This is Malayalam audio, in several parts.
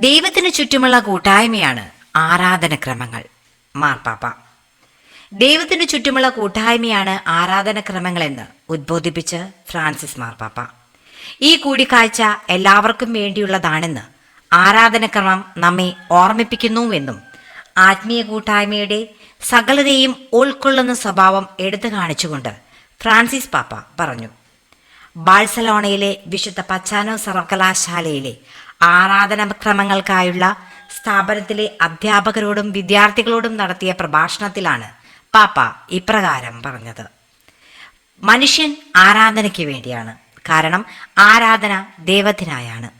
ദൈവത്തിന് ചുറ്റുമുള്ള കൂട്ടായ്മയാണ് ആരാധനക്രമങ്ങൾ മാർപ്പാപ്പ ദൈവത്തിന് ചുറ്റുമുള്ള കൂട്ടായ്മയാണ് ആരാധനക്രമങ്ങളെന്ന് ഉദ്ബോധിപ്പിച്ച് ഫ്രാൻസിസ് മാർപ്പാപ്പ ഈ കൂടിക്കാഴ്ച എല്ലാവർക്കും വേണ്ടിയുള്ളതാണെന്ന് ആരാധനക്രമം നമ്മെ ഓർമ്മിപ്പിക്കുന്നുവെന്നും ആത്മീയ കൂട്ടായ്മയുടെ സകലതയും ഉൾക്കൊള്ളുന്ന സ്വഭാവം എടുത്തു കാണിച്ചുകൊണ്ട് ഫ്രാൻസിസ് പാപ്പ പറഞ്ഞു. ബാഴ്സലോണയിലെ വിശുദ്ധ പച്ചാനോ സർവകലാശാലയിലെ ആരാധനാക്രമങ്ങൾക്കായുള്ള സ്ഥാപനത്തിലെ അധ്യാപകരോടും വിദ്യാർത്ഥികളോടും നടത്തിയ പ്രഭാഷണത്തിലാണ് പാപ്പ ഇപ്രകാരം പറഞ്ഞത്. മനുഷ്യൻ ആരാധനയ്ക്ക് വേണ്ടിയാണ്. കാരണം ആരാധന ദൈവത്തിനായാണ്.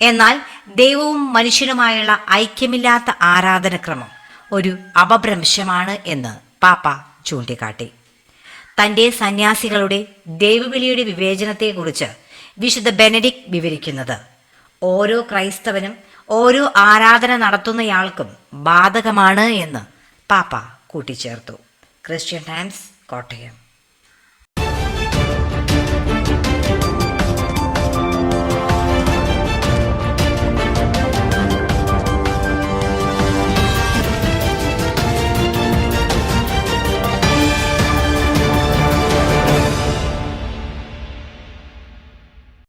എന്നാൽ ദൈവവും മനുഷ്യനുമായുള്ള ഐക്യമില്ലാത്ത ആരാധനക്രമം ഒരു അപഭ്രംശമാണ് എന്ന് പാപ്പ ചൂണ്ടിക്കാട്ടി. തന്റെ സന്യാസികളുടെ ദൈവവിളിയുടെ വിവേചനത്തെക്കുറിച്ച് വിശുദ്ധ ബെനഡിക് വിവരിക്കുന്നത്. ഓരോ ക്രൈസ്തവനും ഓരോ ആരാധന നടത്തുന്നയാൾക്കും ബാധകമാണ് എന്ന് പാപ്പ കൂട്ടിച്ചേർത്തു. Christian Times Kottayam.